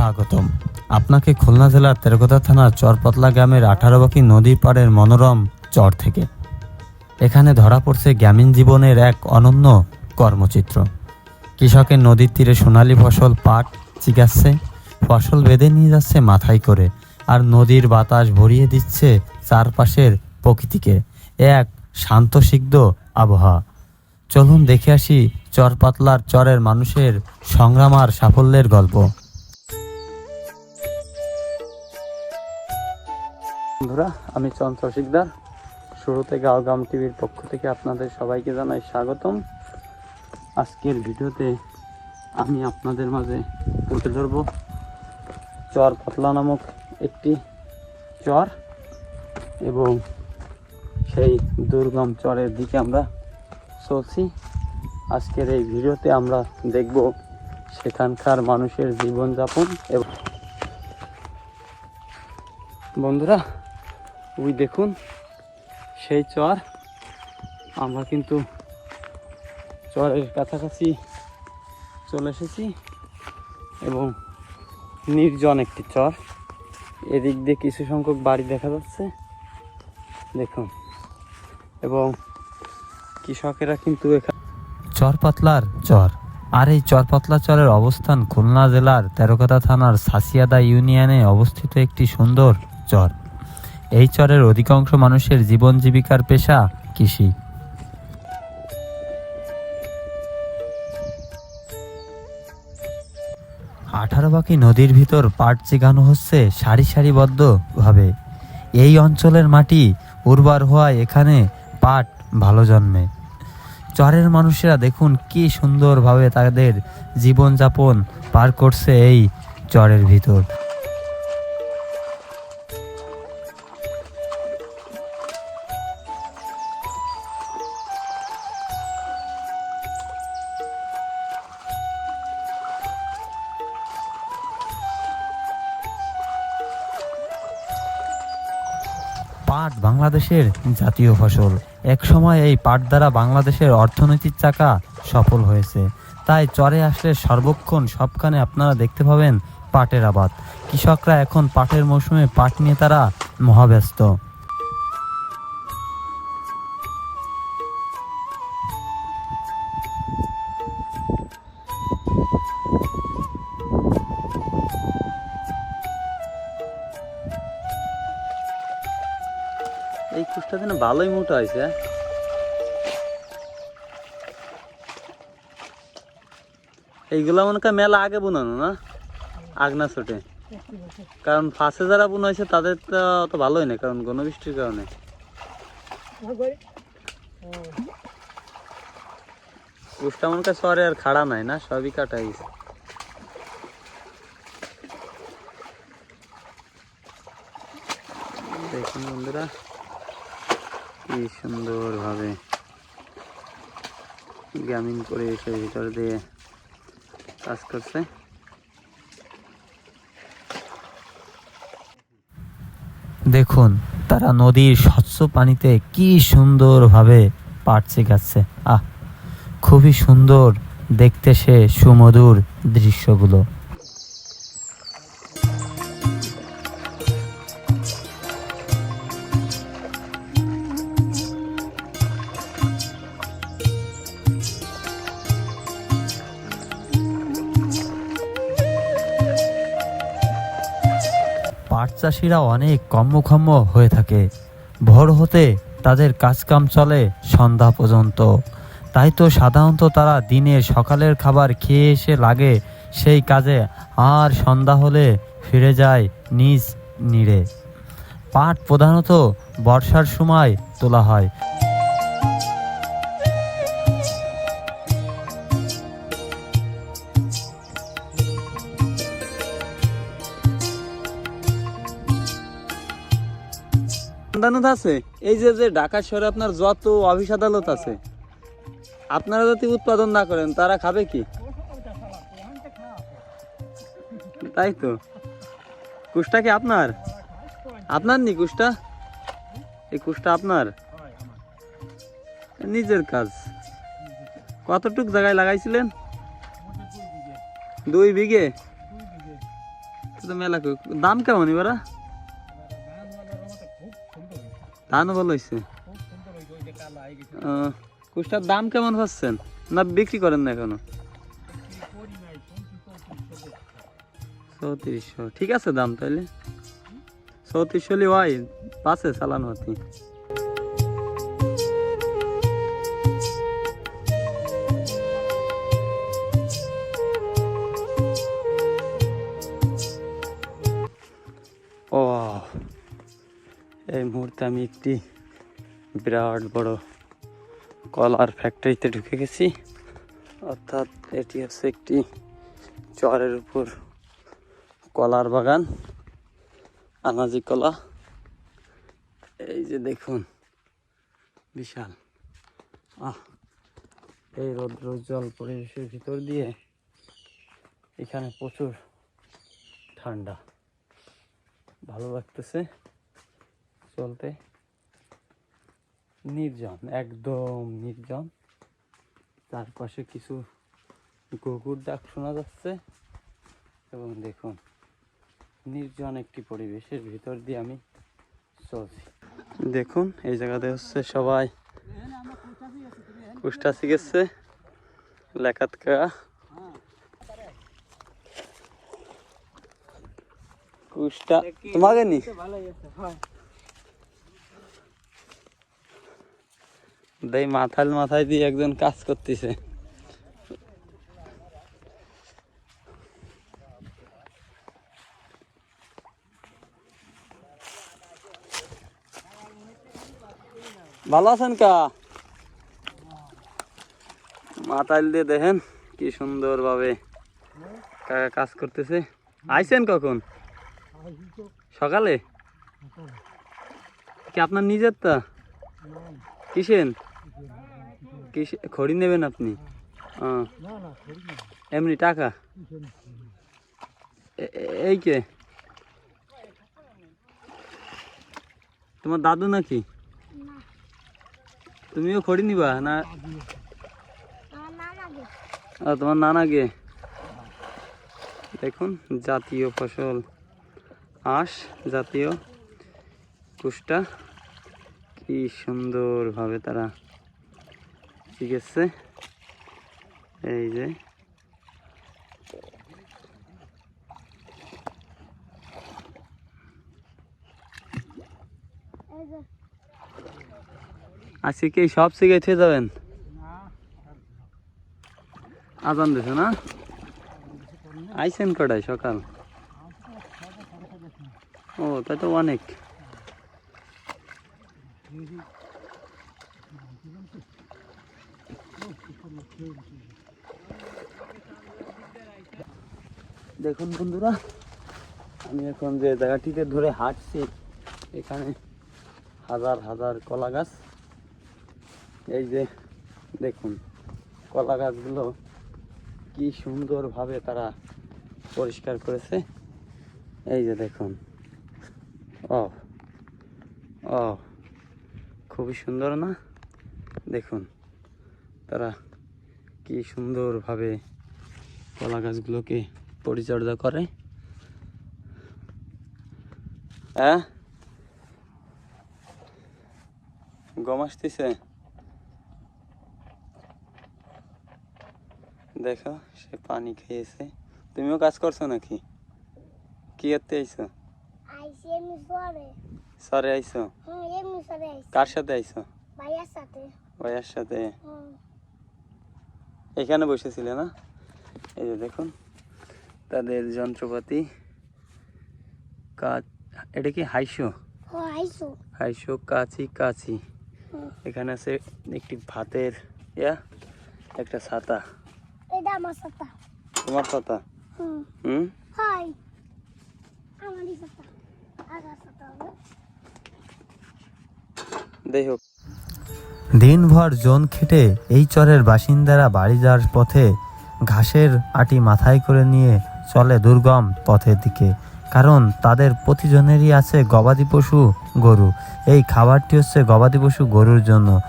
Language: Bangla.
স্বাগতম। আপনাকে খুলনা জেলার তেরকোতা থানার চরপতলা গ্রামের আঠারোবাকি নদী পাড়ের মনোরম চর থেকে। এখানে ধরা পড়ছে গ্রামীণ জীবনের এক অনন্য কর্মচিত্র। কৃষকের নদীর তীরে সোনালী ফসল পাট চিকাচ্ছে ফসল বেঁধে নিয়ে যাচ্ছে মাথায় করে, আর নদীর বাতাস ভরিয়ে দিচ্ছে চারপাশের প্রকৃতিকে। এক শান্তসিগ্ধ আবহাওয়া। চলুন দেখে আসি চরপাতলার চরের মানুষের সংগ্রাম আর সাফল্যের গল্প। বন্ধুরা, আমি চন্দ্র শিকদার। শুরুতে আলগাম টিভির পক্ষ থেকে আপনাদের সবাইকে জানাই স্বাগতম। আজকের ভিডিওতে আমি আপনাদের মাঝে তুলে ধরব চর পাতলা নামক একটি চর এবং সেই দুর্গম চরের দিকে আমরা চলছি। আজকের এই ভিডিওতে আমরা দেখব সেখানকার মানুষের জীবনযাপন এবং বন্ধুরা ওই দেখুন, সেই চর। আমরা কিন্তু চরের কাছাকাছি চলে এসেছি এবং নির্জন একটি চর। এদিক দিয়ে কিছু সংখ্যক বাড়ি দেখা যাচ্ছে। দেখুন, এবং কৃষকেরা কিন্তু এখানে চরপাতলার চর। আর এই চরপাতলা চরের অবস্থান খুলনা জেলার তেরোকাতা থানার সাসিয়াদা ইউনিয়নে অবস্থিত একটি সুন্দর চর। এই চরের অধিকাংশ মানুষের জীবন জীবিকার পেশা কৃষি। আঠারো বাকি নদীর ভিতর পাট চিগানো হচ্ছে সারি সারিবদ্ধ ভাবে এই অঞ্চলের মাটি উর্বর হওয়ায় এখানে পাট ভালো জন্মে। চরের মানুষেরা দেখুন কি সুন্দরভাবে তাদের জীবনযাপন পার করছে এই চরের ভিতর। পাট বাংলাদেশের জাতীয় ফসল। এক সময় এই পাট দ্বারা বাংলাদেশের অর্থনৈতিক চাকা সফল হয়েছে। তাই চরে আসলে সর্বক্ষণ সবখানে আপনারা দেখতে পাবেন পাটের আবাদ। কৃষকরা এখন পাটের মৌসুমে পাট নিয়ে তারা মহাব্যস্ত। এই কুষ্টা দিনে ভালোই মোটা হয়েছে। হ্যাঁ? এইগুলা মনে হয় মেলা আগে বোনানো না? আগনা ছোটে। কারণ ফাঁসে যারা বুন হয়েছে তাদের তো অত ভালোই না, কারণ গণবৃষ্টির কারণে। কুষ্টা মনে হয় সরে আর খাড়া নাই না, সবই কাটা গেছে দেখুন বন্ধুরা। কি সুন্দরভাবে গ্রামীণ পরিবেশের ভিতর দিয়ে কাজ করছে। দেখুন, তারা নদীর স্বচ্ছ পানিতে কি সুন্দরভাবে পাট শেখাচ্ছে আহ, খুবই সুন্দর দেখতে সে সুমধুর দৃশ্যগুলো। পাট চাষিরা অনেক কর্মক্ষম হয়ে থাকে। ভোর হতে তাদের কাজকাম চলে সন্ধ্যা পর্যন্ত। তাই তো সাধারণত তারা দিনে সকালের খাবার খেয়ে এসে লাগে, সেই কাজে আর সন্ধ্যা হলে ফিরে যায় নিজ নিড়ে পাট প্রধানত বর্ষার সময় তোলা হয়। আদালত আছে। এই যে যে ঢাকা শহরে আপনার যত অফিস আদালত আছে, আপনারা যদি উৎপাদন না করেন, তারা খাবে কি? তাই তো। কুষ্টা কি আপনার? আপনার নি কুষ্টা? এই কুষ্টা আপনার? নিজের কাজ। কতটুক জায়গায় লাগাইছিলেন? দুই বিঘে? তো মেলা। দাম কেমন এবারা? ধানও ভালো হয়েছে কুষ্টার দাম কেমন পাচ্ছেন না বিক্রি করেন না এখনও? চৌত্রিশশো। ঠিক আছে দাম তাহলে চৌত্রিশশো লি হয় পাশে চালান হতি। মুহূর্তে আমি একটি বিরাট বড় কলার ফ্যাক্টরিতে ঢুকে গেছি। অর্থাৎ এটি হচ্ছে একটি চরের উপর কলার বাগান, আনাজি কলা। এই যে দেখুন, বিশাল। আহ, এই রৌদ্র রৌদ্রোজ্জ্বল পরিবেশের ভিতর দিয়ে এখানে প্রচুর ঠান্ডা। ভালো লাগতেছে। চলতে নির্জন, একদম নির্জন। চারপাশে কিছু কুকুর ডাক শোনা যাচ্ছে। এবং দেখুন, নির্জন একটি পরিবেশের ভিতর দিয়ে আমি চলছি। দেখুন, এই জায়গাতে হচ্ছে সবাই কুষ্টা শিখেছে, লেখাত কুষ্টা, তোমাকে নি? দেই মাথাল মাথায় দিয়ে একজন কাজ করতেছে। ভালো আছেন কা? মাথাল দিয়ে দেখেন কি সুন্দর ভাবে কাজ করতেছে। আইছেন কখন? সকালে? কি আপনার নিজের তা কিসেন কিসে খড়ি নেবেন আপনি? এমনি টাকা? এই কে? তোমার দাদু নাকি? তুমিও খড়ি নিবা না? তোমার নানা গে? দেখুন জাতীয় ফসল। আঁশ জাতীয় কুষ্টা কি সুন্দরভাবে তারা শিখেছে এই যে। আজকে কি সব শিখে থেকে যাবেন? আজান দিছে না? আইসেন কটায় সকাল? ও, তাই তো অনেক। দেখুন বন্ধুরা, আমি এখন যে জায়গাটিতে ধরে হাঁটছি, এখানে হাজার হাজার কলা গাছ। এই যে দেখুন, কলা গাছগুলো কি সুন্দরভাবে তারা পরিষ্কার করেছে। এই যে দেখুন ও ও খুবই সুন্দর না? দেখুন, তারা কি সুন্দরভাবে কলা গাছগুলোকে পরিচর্যা করে। হ্যাঁ গম আসতেছে? দেখো সে পানি খেয়েছে। তুমিও কাজ করছ নাকি? কি করতে আইছো? আইসি সরে আইছো? আইসি কার সাথে আইছো? ভাইয়ার সাথে। ভাইয়ার সাথে? এখানে বসেছিলে না? এই যে দেখুন তাদের যন্ত্রপাতি কাজ এটা কি হাইশো হাইশো কাচি হুম। এখানে আছে একটি ভাতের ইয়া একটা ছাতা। এটা আমার সাথে তোমার ছাতা? হুম। হাই। আমারই দিনভর জোন খেটে এই চরের বাসিন্দারা বাড়ি যাওয়ার পথে ঘাসের আটি মাথায় করে নিয়ে চলে দুর্গম পথের দিকে। কারণ তাদের প্রতিজনেরই আছে গবাদি পশু গরু। এই খাবারটি হচ্ছে গবাদি পশু গরুর জন্য।